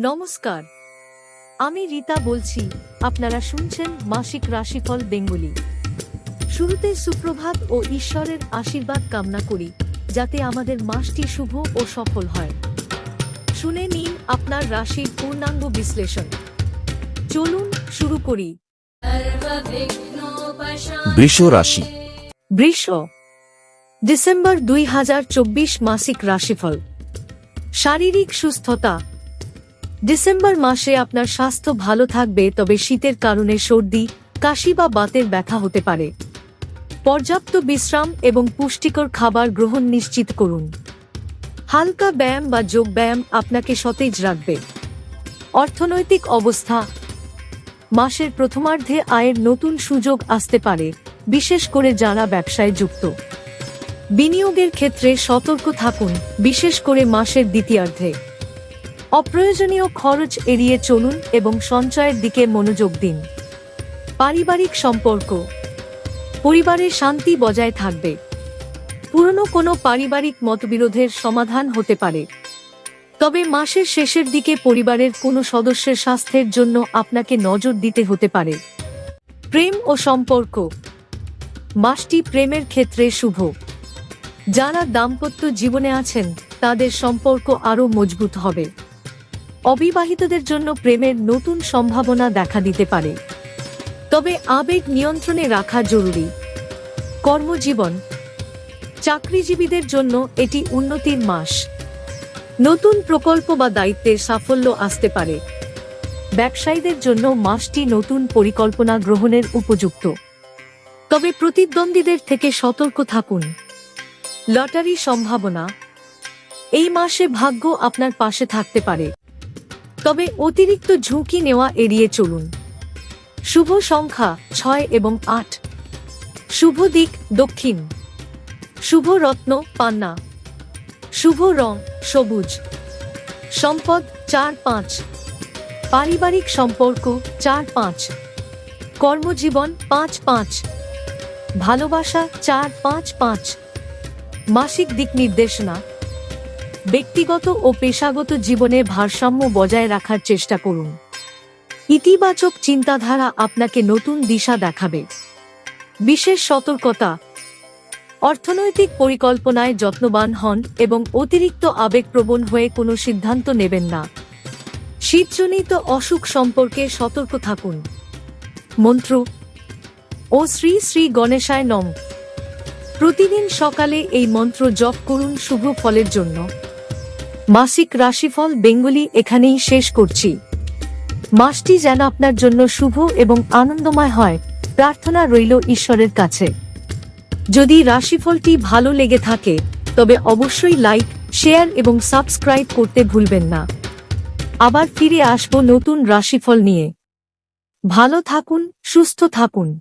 নমস্কার। আমি রীতা বলছি আপনারা শুনছেন মাসিক রাশিফল বেঙ্গলি। শুরুতে সুপ্রভাত ও ঈশ্বরের আশীর্বাদ কামনা করি যাতে আমাদের মাসটি শুভ ও সফল হয়। শুনে নিন আপনার রাশির পূর্ণাঙ্গ বিশ্লেষণ। চলুন শুরু করি। বৃষ রাশি। বৃষ ডিসেম্বর দুই হাজার চব্বিশ মাসিক রাশিফল। শারীরিক সুস্থতা ডিসেম্বর মাসে আপনার স্বাস্থ্য ভালো থাকবে, তবে শীতের কারণে সর্দি, কাশি বা বাতের ব্যথা হতে পারে। পর্যাপ্ত বিশ্রাম এবং পুষ্টিকর খাবার গ্রহণ নিশ্চিত করুন। হালকা ব্যায়াম বা যোগ ব্যায়াম আপনাকে সতেজ রাখবে। অর্থনৈতিক অবস্থা। মাসের প্রথমার্ধে আয়ের নতুন সুযোগ আসতে পারে, বিশেষ করে যারা ব্যবসায় যুক্ত। বিনিয়োগের ক্ষেত্রে সতর্ক থাকুন, বিশেষ করে মাসের দ্বিতীয়ার্ধে। অপ্রয়োজনীয় খরচ এড়িয়ে চলুন এবং সঞ্চয়ের দিকে মনোযোগ দিন। পারিবারিক সম্পর্ক। পরিবারে শান্তি বজায় থাকবে। পুরনো কোনো পারিবারিক মতবিরোধের সমাধান হতে পারে। তবে মাসের শেষের দিকে পরিবারের কোনো সদস্যের স্বাস্থ্যের জন্য আপনাকে নজর দিতে হতে পারে। প্রেম ও সম্পর্ক। মাসটি প্রেমের ক্ষেত্রে শুভ। যারা দাম্পত্য জীবনে আছেন, তাদের সম্পর্ক আরও মজবুত হবে। অবিবাহিতদের জন্য প্রেমের নতুন সম্ভাবনা দেখা দিতে পারে। তবে আবেগ নিয়ন্ত্রণে রাখা জরুরি। কর্মজীবন। চাকরিজীবীদের জন্য এটি উন্নতির মাস। নতুন প্রকল্প বা দায়িত্বের সাফল্য আসতে পারে। ব্যবসায়ীদের জন্য মাসটি নতুন পরিকল্পনা গ্রহণের উপযুক্ত। তবে প্রতিদ্বন্দ্বীদের থেকে সতর্ক থাকুন। লটারি সম্ভাবনা। এই মাসে ভাগ্য আপনার পাশে থাকতে পারে। তবে অতিরিক্ত ঝুঁকি নেওয়া এড়িয়ে চলুন। শুভ সংখ্যা ছয় এবং আট। শুভ দিক দক্ষিণ। শুভ রত্ন পান্না। শুভ রং সবুজ। সম্পদ চার পাঁচ। পারিবারিক সম্পর্ক চার পাঁচ। কর্মজীবন পাঁচ পাঁচ। ভালোবাসা চার পাঁচ পাঁচ। মাসিক দিক নির্দেশনা ব্যক্তিগত ও পেশাগত জীবনে ভারসাম্য বজায় রাখার চেষ্টা করুন। ইতিবাচক চিন্তাধারা আপনাকে নতুন দিশা দেখাবে। বিশেষ সতর্কতা। অর্থনৈতিক পরিকল্পনায় যত্নবান হন এবং অতিরিক্ত আবেগপ্রবণ হয়ে কোনো সিদ্ধান্ত নেবেন না। শীতজনিত অসুখ সম্পর্কে সতর্ক থাকুন। মন্ত্র, ও শ্রী শ্রী গণেশায় নম। প্রতিদিন সকালে এই মন্ত্র জপ করুন শুভ ফলের জন্য। মাসিক রাশিফল বেঙ্গলি এখানেই শেষ করছি। মাসটি যেন আপনার জন্য শুভ এবং আনন্দময় হয়, প্রার্থনা রইল ঈশ্বরের কাছে। যদি রাশিফলটি ভালো লেগে থাকে, তবে অবশ্যই লাইক, শেয়ার এবং সাবস্ক্রাইব করতে ভুলবেন না। আবার ফিরে আসব নতুন রাশিফল নিয়ে। ভালো থাকুন, সুস্থ থাকুন।